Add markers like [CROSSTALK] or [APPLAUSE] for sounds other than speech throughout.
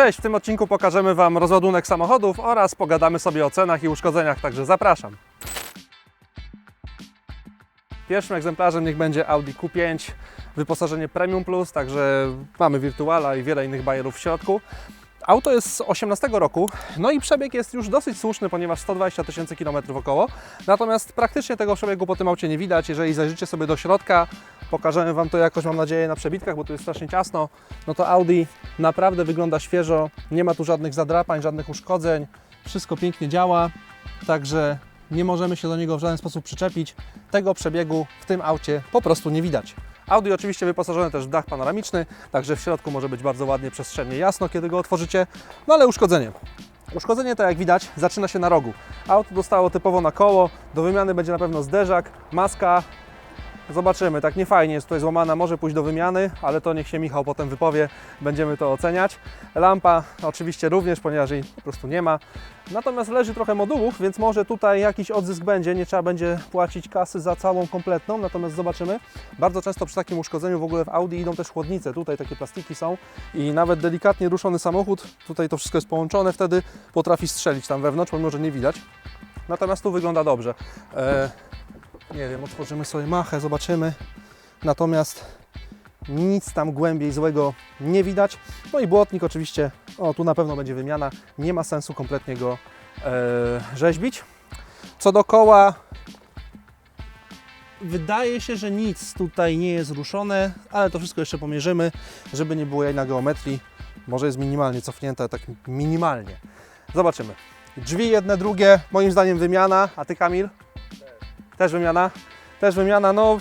Cześć, w tym odcinku pokażemy Wam rozładunek samochodów oraz pogadamy sobie o cenach i uszkodzeniach, także zapraszam. Pierwszym egzemplarzem niech będzie Audi Q5, wyposażenie Premium Plus, także mamy Virtuala i wiele innych bajerów w środku. Auto jest z 18 roku, no i przebieg jest już dosyć słuszny, ponieważ 120 tysięcy kilometrów około. Natomiast praktycznie tego przebiegu po tym aucie nie widać. Jeżeli zajrzycie sobie do środka, pokażemy Wam to jakoś, mam nadzieję, na przebitkach, bo tu jest strasznie ciasno, no to Audi naprawdę wygląda świeżo, nie ma tu żadnych zadrapań, żadnych uszkodzeń, wszystko pięknie działa, także nie możemy się do niego w żaden sposób przyczepić. Tego przebiegu w tym aucie po prostu nie widać. Audi oczywiście wyposażone też w dach panoramiczny, także w środku może być bardzo ładnie, przestrzennie jasno, kiedy go otworzycie, no ale uszkodzenie. Uszkodzenie to jak widać zaczyna się na rogu. Auto dostało typowo na koło, do wymiany będzie na pewno zderzak, maska, Zobaczymy, tak nie fajnie jest tutaj złamana, może pójść do wymiany, ale to niech się Michał potem wypowie, będziemy to oceniać. Lampa oczywiście również, ponieważ jej po prostu nie ma. Natomiast leży trochę modułów, więc może tutaj jakiś odzysk będzie, nie trzeba będzie płacić kasy za całą kompletną, natomiast zobaczymy. Bardzo często przy takim uszkodzeniu w ogóle w Audi idą też chłodnice, tutaj takie plastiki są i nawet delikatnie ruszony samochód, tutaj to wszystko jest połączone, wtedy potrafi strzelić tam wewnątrz, pomimo że nie widać. Natomiast tu wygląda dobrze. E, nie wiem, otworzymy sobie machę, zobaczymy. Natomiast nic tam głębiej złego nie widać. No i błotnik oczywiście, o tu na pewno będzie wymiana, nie ma sensu kompletnie go e, rzeźbić. Co do koła, wydaje się, że nic tutaj nie jest ruszone, ale to wszystko jeszcze pomierzymy, żeby nie było jej na geometrii. Może jest minimalnie cofnięte, tak minimalnie. Zobaczymy. Drzwi jedne, drugie, moim zdaniem wymiana, a Ty Kamil? Też wymiana? Też wymiana, no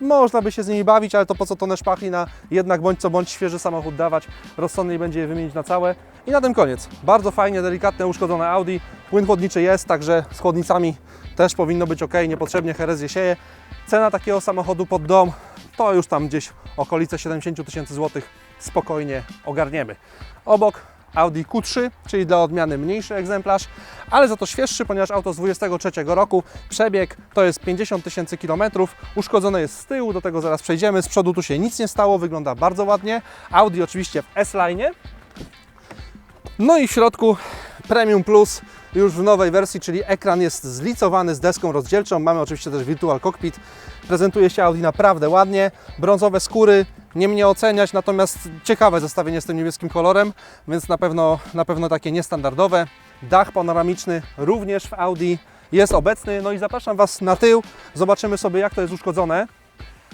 można by się z nimi bawić, ale to po co tonę szpachli na jednak bądź co bądź świeży samochód dawać, rozsądniej będzie je wymienić na całe. I na tym koniec. Bardzo fajnie, delikatne, uszkodzone Audi. Płyn chłodniczy jest, także z chłodnicami też powinno być ok, niepotrzebnie herezję sieje. Cena takiego samochodu pod dom to już tam gdzieś okolice 70 tysięcy złotych spokojnie ogarniemy. Obok Audi Q3, czyli dla odmiany mniejszy egzemplarz, ale za to świeższy, ponieważ auto z 23 roku, przebieg to jest 50 tysięcy kilometrów, uszkodzone jest z tyłu, do tego zaraz przejdziemy, z przodu tu się nic nie stało, wygląda bardzo ładnie. Audi oczywiście w S-Line. No i w środku Premium Plus już w nowej wersji, czyli ekran jest zlicowany z deską rozdzielczą. Mamy oczywiście też Virtual Cockpit. Prezentuje się Audi naprawdę ładnie. Brązowe skóry, nie mnie oceniać, natomiast ciekawe zestawienie z tym niebieskim kolorem, więc na pewno, na pewno takie niestandardowe. Dach panoramiczny również w Audi jest obecny. No i zapraszam Was na tył. Zobaczymy sobie jak to jest uszkodzone.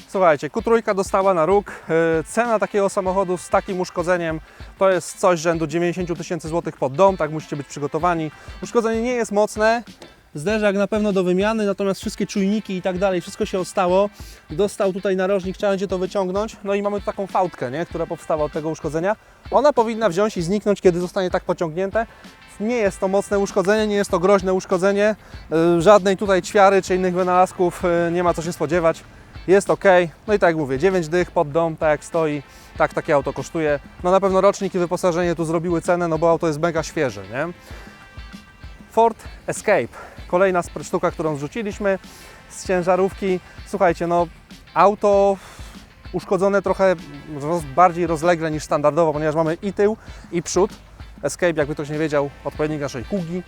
Słuchajcie, Q3 dostała na róg. Yy, Cena takiego samochodu z takim uszkodzeniem to jest coś rzędu 90 tysięcy złotych pod dom, tak musicie być przygotowani. Uszkodzenie nie jest mocne, zderzak na pewno do wymiany, natomiast wszystkie czujniki i tak dalej, wszystko się ostało. Dostał tutaj narożnik, trzeba będzie to wyciągnąć. No i mamy tu taką fałdkę, nie? która powstała od tego uszkodzenia. Ona powinna wziąć i zniknąć, kiedy zostanie tak pociągnięte. Nie jest to mocne uszkodzenie, nie jest to groźne uszkodzenie. Yy, Żadnej tutaj ćwiary czy innych wynalazków yy, nie ma co się spodziewać jest ok. No i tak jak mówię, 9 dych pod dom, tak jak stoi, tak takie auto kosztuje. No na pewno rocznik i wyposażenie tu zrobiły cenę, no bo auto jest mega świeże, nie? Ford Escape, kolejna sztuka, którą zrzuciliśmy z ciężarówki. Słuchajcie, no auto uszkodzone trochę roz, bardziej rozlegle niż standardowo, ponieważ mamy i tył, i przód. Escape, jakby ktoś nie wiedział, odpowiednik naszej kugi.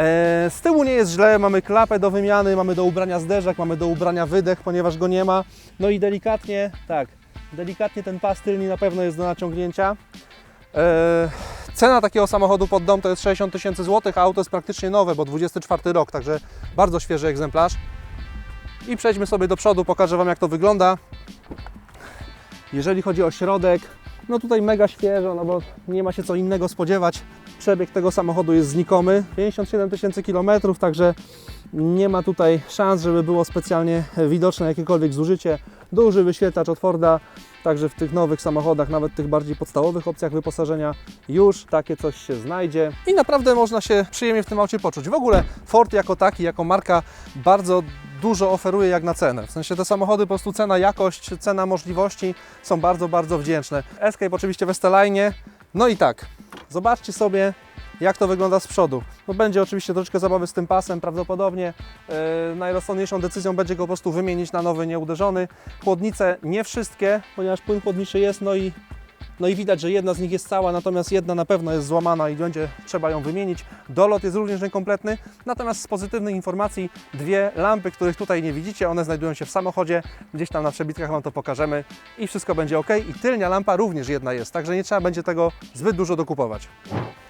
E, Z tyłu nie jest źle, mamy klapę do wymiany, mamy do ubrania zderzak, mamy do ubrania wydech, ponieważ go nie ma. No i delikatnie, tak, delikatnie ten pas tylny na pewno jest do naciągnięcia. E, Cena takiego samochodu pod dom to jest 60 tysięcy złotych, a auto jest praktycznie nowe, bo 24 rok, także bardzo świeży egzemplarz. I przejdźmy sobie do przodu, pokażę Wam jak to wygląda. Jeżeli chodzi o środek, no tutaj mega świeżo, no bo nie ma się co innego spodziewać. Przebieg tego samochodu jest znikomy, 57 tysięcy kilometrów, także nie ma tutaj szans, żeby było specjalnie widoczne jakiekolwiek zużycie. Duży wyświetlacz od Forda, także w tych nowych samochodach, nawet tych bardziej podstawowych opcjach wyposażenia już takie coś się znajdzie i naprawdę można się przyjemnie w tym aucie poczuć. W ogóle Ford jako taki, jako marka bardzo dużo oferuje jak na cenę. W sensie te samochody po prostu cena, jakość, cena możliwości są bardzo, bardzo wdzięczne. Escape oczywiście w Esteline. No i tak, zobaczcie sobie jak to wygląda z przodu. No będzie oczywiście troszeczkę zabawy z tym pasem, prawdopodobnie yy, najrozsądniejszą decyzją będzie go po prostu wymienić na nowy, nieuderzony. Chłodnice nie wszystkie, ponieważ płyn chłodniczy jest, no i No i widać, że jedna z nich jest cała, natomiast jedna na pewno jest złamana i będzie trzeba ją wymienić. Dolot jest również niekompletny, natomiast z pozytywnych informacji dwie lampy, których tutaj nie widzicie, one znajdują się w samochodzie, gdzieś tam na przebitkach Wam to pokażemy i wszystko będzie ok. I tylnia lampa również jedna jest, także nie trzeba będzie tego zbyt dużo dokupować.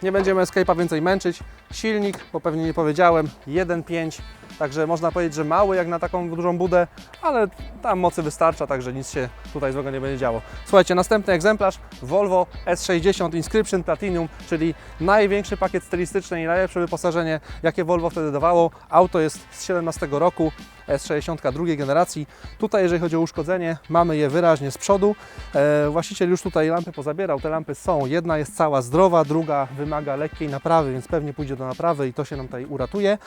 Nie będziemy Escape'a więcej męczyć. Silnik, bo pewnie nie powiedziałem, 1.5, także można powiedzieć, że mały jak na taką dużą budę, ale tam mocy wystarcza, także nic się tutaj złego nie będzie działo. Słuchajcie, następny egzemplarz Volvo S60 Inscription Platinum, czyli największy pakiet stylistyczny i najlepsze wyposażenie, jakie Volvo wtedy dawało. Auto jest z 17 roku, S60 drugiej generacji. Tutaj, jeżeli chodzi o uszkodzenie, mamy je wyraźnie z przodu. E, właściciel już tutaj lampy pozabierał. Te lampy są. Jedna jest cała zdrowa, druga wymaga lekkiej naprawy, więc pewnie pójdzie do naprawy i to się nam tutaj uratuje.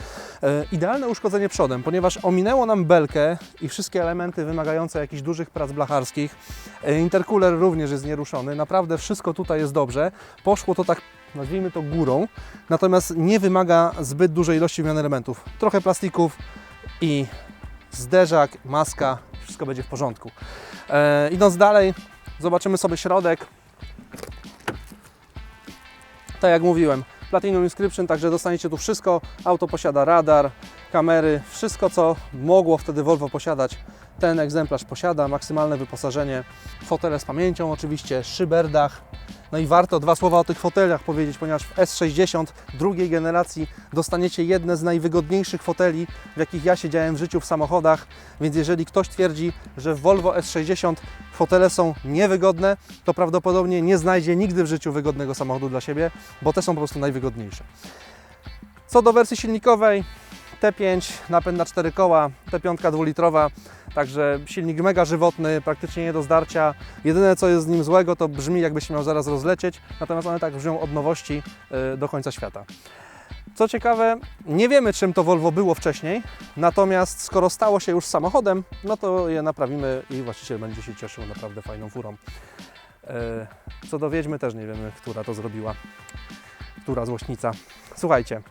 E, idealne uszkodzenie przodem, ponieważ ominęło nam belkę i wszystkie elementy wymagające jakichś dużych prac blacharskich. E, intercooler również jest nieruszony. Naprawdę wszystko tutaj jest dobrze. Poszło to tak nazwijmy to górą, natomiast nie wymaga zbyt dużej ilości wymiany elementów. Trochę plastików i zderzak, maska, wszystko będzie w porządku. E, idąc dalej, zobaczymy sobie środek. Tak jak mówiłem, Platinum Inscription, także dostaniecie tu wszystko. Auto posiada radar, kamery, wszystko co mogło wtedy Volvo posiadać. Ten egzemplarz posiada, maksymalne wyposażenie, fotele z pamięcią oczywiście, szyberdach. No i warto dwa słowa o tych foteliach powiedzieć, ponieważ w S60 drugiej generacji dostaniecie jedne z najwygodniejszych foteli, w jakich ja siedziałem w życiu w samochodach, więc jeżeli ktoś twierdzi, że w Volvo S60 fotele są niewygodne, to prawdopodobnie nie znajdzie nigdy w życiu wygodnego samochodu dla siebie, bo te są po prostu najwygodniejsze. Co do wersji silnikowej, T5, napęd na 4 koła, T5 dwulitrowa, także silnik mega żywotny, praktycznie nie do zdarcia. Jedyne co jest z nim złego, to brzmi jakby się miał zaraz rozlecieć, natomiast one tak brzmią od nowości y, do końca świata. Co ciekawe, nie wiemy czym to Volvo było wcześniej, natomiast skoro stało się już samochodem, no to je naprawimy i właściciel będzie się cieszył naprawdę fajną furą. E, Co do Wiedźmy też nie wiemy, która to zrobiła, która złośnica. Słuchajcie,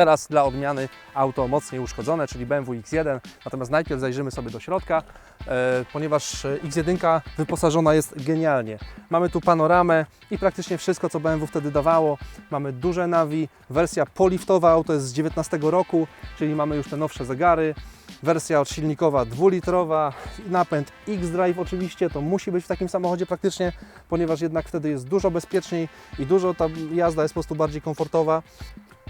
teraz dla odmiany auto mocniej uszkodzone, czyli BMW X1, natomiast najpierw zajrzymy sobie do środka, e, ponieważ e, X1 wyposażona jest genialnie. Mamy tu panoramę i praktycznie wszystko, co BMW wtedy dawało. Mamy duże nawi, wersja poliftowa, auto jest z 19 roku, czyli mamy już te nowsze zegary. Wersja odsilnikowa dwulitrowa, napęd X-Drive oczywiście, to musi być w takim samochodzie praktycznie, ponieważ jednak wtedy jest dużo bezpieczniej i dużo ta jazda jest po prostu bardziej komfortowa.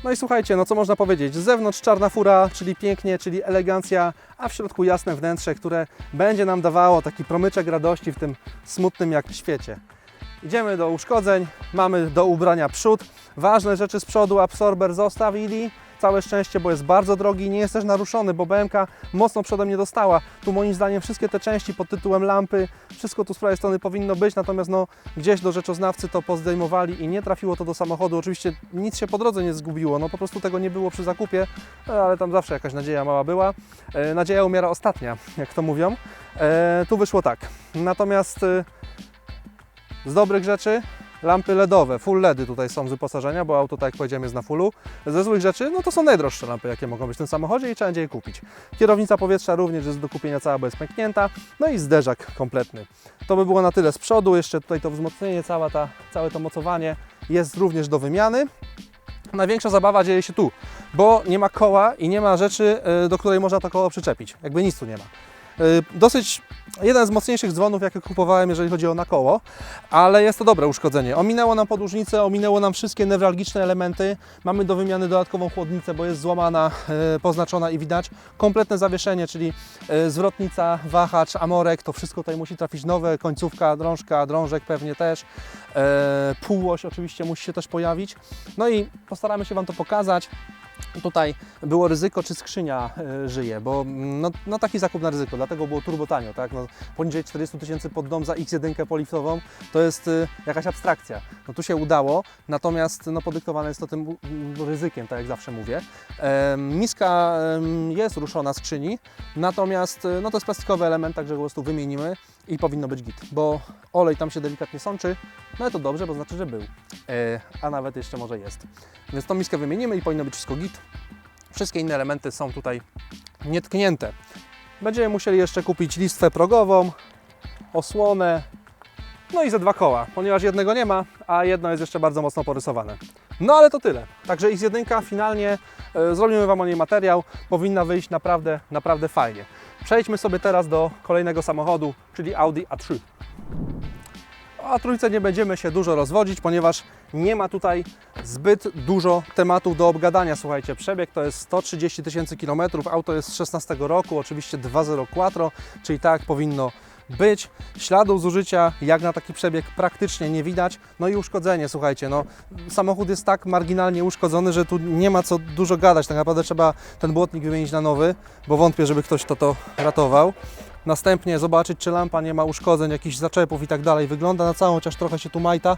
No i słuchajcie, no co można powiedzieć, z zewnątrz czarna fura, czyli pięknie, czyli elegancja, a w środku jasne wnętrze, które będzie nam dawało taki promyczek radości w tym smutnym jak świecie. Idziemy do uszkodzeń, mamy do ubrania przód. Ważne rzeczy z przodu, absorber zostawili. Całe szczęście, bo jest bardzo drogi i nie jest też naruszony, bo BMK mocno przodem nie dostała. Tu moim zdaniem wszystkie te części pod tytułem lampy, wszystko tu z prawej strony powinno być, natomiast no, gdzieś do rzeczoznawcy to pozdejmowali i nie trafiło to do samochodu. Oczywiście nic się po drodze nie zgubiło, no po prostu tego nie było przy zakupie, e, ale tam zawsze jakaś nadzieja mała była. E, Nadzieja umiera ostatnia, jak to mówią. E, Tu wyszło tak. Natomiast e, z dobrych rzeczy lampy LEDowe, full LEDy tutaj są z wyposażenia, bo auto, tak jak powiedziałem, jest na fullu. Ze złych rzeczy, no to są najdroższe lampy, jakie mogą być w tym samochodzie i trzeba będzie je kupić. Kierownica powietrza również jest do kupienia cała, bo jest pęknięta. No i zderzak kompletny. To by było na tyle z przodu, jeszcze tutaj to wzmocnienie, cała ta, całe to mocowanie jest również do wymiany. Największa zabawa dzieje się tu, bo nie ma koła i nie ma rzeczy, y, do której można to koło przyczepić. Jakby nic tu nie ma. Y, Dosyć jeden z mocniejszych dzwonów, jakie kupowałem, jeżeli chodzi o na koło, ale jest to dobre uszkodzenie. Ominęło nam podłużnicę, ominęło nam wszystkie newralgiczne elementy. Mamy do wymiany dodatkową chłodnicę, bo jest złamana, y, poznaczona i widać. Kompletne zawieszenie, czyli y, zwrotnica, wahacz, amorek, to wszystko tutaj musi trafić nowe, końcówka, drążka, drążek pewnie też. Półoś oczywiście musi się też pojawić. No i postaramy się Wam to pokazać. Tutaj było ryzyko, czy skrzynia e, żyje, bo mm, no, no taki zakup na ryzyko, dlatego było turbo tanio, tak? No, poniżej 40 tysięcy pod dom za X1 poliftową to jest y, jakaś abstrakcja. No tu się udało, natomiast no, podyktowane jest to tym ryzykiem, tak jak zawsze mówię. Miska jest ruszona skrzyni, natomiast y, no, to jest plastikowy element, także po prostu wymienimy i powinno być git, bo olej tam się delikatnie sączy, no ale to dobrze, bo znaczy, że był, e, a nawet jeszcze może jest. Więc tą miskę wymienimy i powinno być wszystko git. Wszystkie inne elementy są tutaj nietknięte. Będziemy musieli jeszcze kupić listwę progową, osłonę, no i ze dwa koła, ponieważ jednego nie ma, a jedno jest jeszcze bardzo mocno porysowane. No ale to tyle. Także X1 finalnie e, zrobimy Wam o niej materiał, powinna wyjść naprawdę, naprawdę fajnie. Przejdźmy sobie teraz do kolejnego samochodu, czyli Audi A3. O trójce nie będziemy się dużo rozwodzić, ponieważ nie ma tutaj zbyt dużo tematów do obgadania. Słuchajcie, przebieg to jest 130 tysięcy kilometrów, auto jest z 16 roku, oczywiście 2.0 Quattro, czyli tak powinno być. Śladów zużycia jak na taki przebieg praktycznie nie widać. No i uszkodzenie, słuchajcie, no samochód jest tak marginalnie uszkodzony, że tu nie ma co dużo gadać. Tak naprawdę trzeba ten błotnik wymienić na nowy, bo wątpię, żeby ktoś to, to ratował. Następnie zobaczyć, czy lampa nie ma uszkodzeń, jakichś zaczepów i tak dalej. Wygląda na całą, chociaż trochę się tu majta.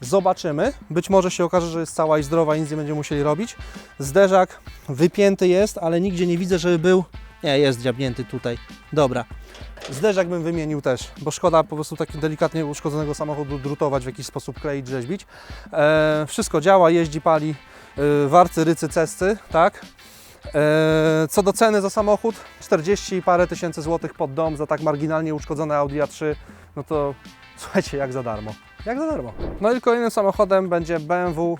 Zobaczymy. Być może się okaże, że jest cała i zdrowa nic nie będziemy musieli robić. Zderzak wypięty jest, ale nigdzie nie widzę, żeby był... Nie, jest dziabnięty tutaj. Dobra. Zderzak bym wymienił też, bo szkoda po prostu tak delikatnie uszkodzonego samochodu drutować, w jakiś sposób kleić, rzeźbić. E, wszystko działa, jeździ, pali, e, warcy, rycy, cesty, tak? E, Co do ceny za samochód, 40 i parę tysięcy złotych pod dom za tak marginalnie uszkodzone Audi A3, no to słuchajcie, jak za darmo. Jak za darmo. No i kolejnym samochodem będzie BMW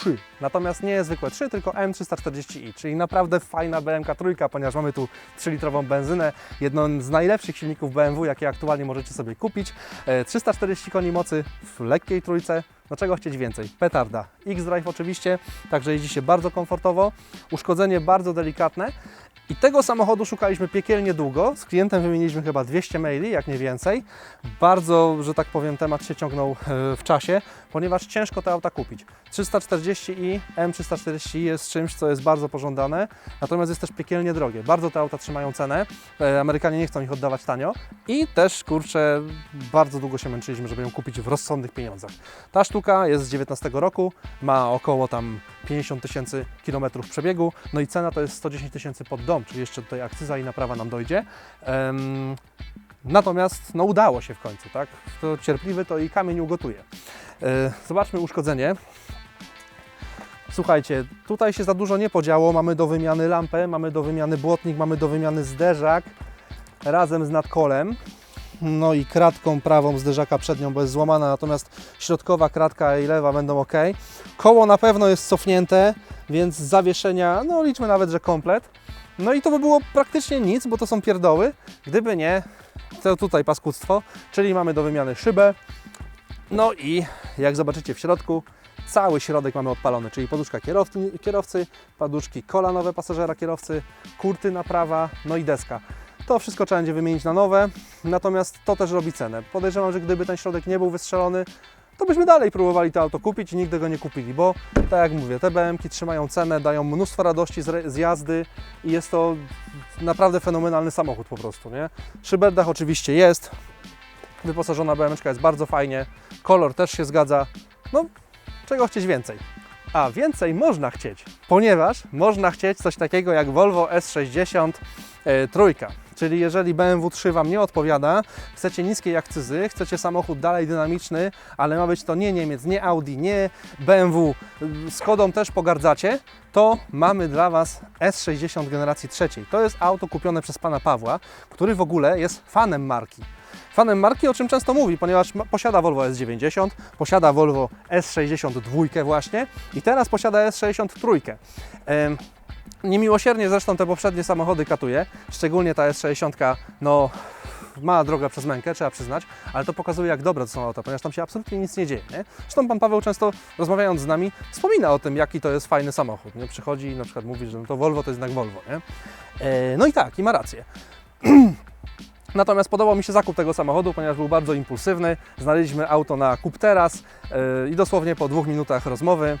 3. Natomiast nie zwykłe 3, tylko M340i, czyli naprawdę fajna BMK trójka, ponieważ mamy tu 3-litrową benzynę, jedną z najlepszych silników BMW, jakie aktualnie możecie sobie kupić. E, 340 koni mocy w lekkiej trójce. No czego chcieć więcej? Petarda. X-Drive oczywiście, także jeździ się bardzo komfortowo. Uszkodzenie bardzo delikatne. I tego samochodu szukaliśmy piekielnie długo. Z klientem wymieniliśmy chyba 200 maili, jak nie więcej. Bardzo, że tak powiem, temat się ciągnął e, w czasie, ponieważ ciężko te auta kupić. 340i, M340i jest czymś, co jest bardzo pożądane, natomiast jest też piekielnie drogie. Bardzo te auta trzymają cenę, e, Amerykanie nie chcą ich oddawać tanio i też, kurczę, bardzo długo się męczyliśmy, żeby ją kupić w rozsądnych pieniądzach. Ta sztuka jest z 19 roku, ma około tam 50 tysięcy kilometrów przebiegu, no i cena to jest 110 tysięcy pod dom, czyli jeszcze tutaj akcyza i naprawa nam dojdzie. Em, Natomiast no, udało się w końcu, tak? To cierpliwy to i kamień ugotuje. Zobaczmy uszkodzenie. Słuchajcie, tutaj się za dużo nie podziało. Mamy do wymiany lampę, mamy do wymiany błotnik, mamy do wymiany zderzak razem z nadkolem. No i kratką prawą zderzaka przednią, bo jest złamana, natomiast środkowa kratka i lewa będą ok. Koło na pewno jest cofnięte, więc zawieszenia, no liczmy nawet, że komplet. No i to by było praktycznie nic, bo to są pierdoły. Gdyby nie, to tutaj paskudztwo, czyli mamy do wymiany szybę. No i jak zobaczycie w środku, cały środek mamy odpalony, czyli poduszka kierowcy, kierowcy poduszki kolanowe pasażera kierowcy, kurtyna prawa, no i deska. To wszystko trzeba będzie wymienić na nowe, natomiast to też robi cenę. Podejrzewam, że gdyby ten środek nie był wystrzelony, to byśmy dalej próbowali to auto kupić i nigdy go nie kupili, bo tak jak mówię, te BM-ki trzymają cenę, dają mnóstwo radości z, z jazdy i jest to naprawdę fenomenalny samochód po prostu, nie? Szyberdach oczywiście jest, wyposażona BM jest bardzo fajnie, kolor też się zgadza, no czego chcieć więcej? A więcej można chcieć, ponieważ można chcieć coś takiego jak Volvo S60 e, trójka. Czyli jeżeli BMW 3 Wam nie odpowiada, chcecie niskiej akcyzy, chcecie samochód dalej dynamiczny, ale ma być to nie Niemiec, nie Audi, nie BMW, y, Skodą też pogardzacie, to mamy dla Was S60 generacji trzeciej. To jest auto kupione przez Pana Pawła, który w ogóle jest fanem marki. Fanem marki, o czym często mówi, ponieważ posiada Volvo S90, posiada Volvo S62 właśnie i teraz posiada S63. Em, Niemiłosiernie zresztą te poprzednie samochody katuje, szczególnie ta S60, no mała droga przez mękę, trzeba przyznać, ale to pokazuje jak dobre to są auta, ponieważ tam się absolutnie nic nie dzieje. Nie? Zresztą Pan Paweł często rozmawiając z nami wspomina o tym, jaki to jest fajny samochód. Nie? Przychodzi i na przykład mówi, że no to Volvo to jest jednak Volvo. Nie? E, no i tak, i ma rację. [CLEARS THROAT] Natomiast podobał mi się zakup tego samochodu, ponieważ był bardzo impulsywny. Znaleźliśmy auto na kup teraz yy, i dosłownie po dwóch minutach rozmowy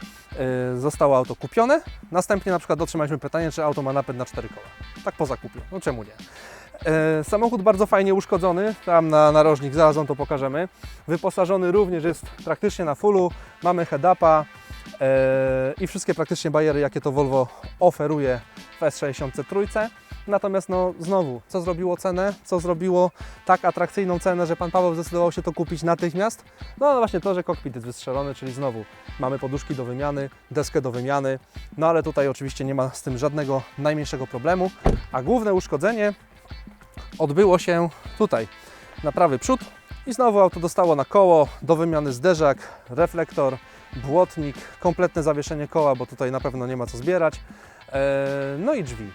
yy, zostało auto kupione. Następnie na przykład otrzymaliśmy pytanie, czy auto ma napęd na cztery koła. Tak po zakupie, no czemu nie? Yy, Samochód bardzo fajnie uszkodzony, tam na narożnik, zaraz to pokażemy. Wyposażony również jest praktycznie na fullu, mamy head-upa i wszystkie praktycznie bariery, jakie to Volvo oferuje w S60 trójce. Natomiast no znowu, co zrobiło cenę? Co zrobiło tak atrakcyjną cenę, że Pan Paweł zdecydował się to kupić natychmiast? No właśnie to, że kokpit jest wystrzelony, czyli znowu mamy poduszki do wymiany, deskę do wymiany, no ale tutaj oczywiście nie ma z tym żadnego najmniejszego problemu, a główne uszkodzenie odbyło się tutaj, na prawy przód I znowu auto dostało na koło, do wymiany zderzak, reflektor, błotnik, kompletne zawieszenie koła, bo tutaj na pewno nie ma co zbierać. Eee, No i drzwi.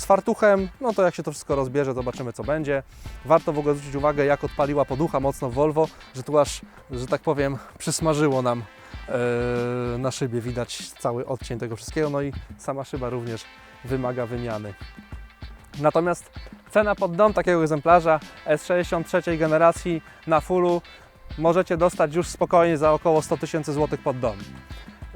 Z fartuchem, no to jak się to wszystko rozbierze, zobaczymy co będzie. Warto w ogóle zwrócić uwagę, jak odpaliła poducha mocno Volvo, że tu aż, że tak powiem, przysmażyło nam eee, na szybie. Widać cały odcień tego wszystkiego, no i sama szyba również wymaga wymiany. Natomiast cena pod dom takiego egzemplarza S63 generacji na fullu możecie dostać już spokojnie za około 100 tysięcy złotych pod dom.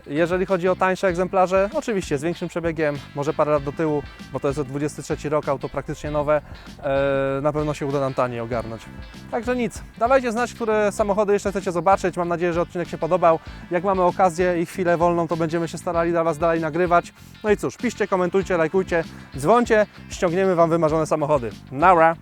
Jeżeli chodzi o tańsze egzemplarze, oczywiście z większym przebiegiem, może parę lat do tyłu, bo to jest 23 rok, auto praktycznie nowe, e, na pewno się uda nam taniej ogarnąć. Także nic, dawajcie znać, które samochody jeszcze chcecie zobaczyć. Mam nadzieję, że odcinek się podobał. Jak mamy okazję i chwilę wolną, to będziemy się starali dla Was dalej nagrywać. No i cóż, piszcie, komentujcie, lajkujcie, dzwońcie, ściągniemy Wam wymarzone samochody. Nara!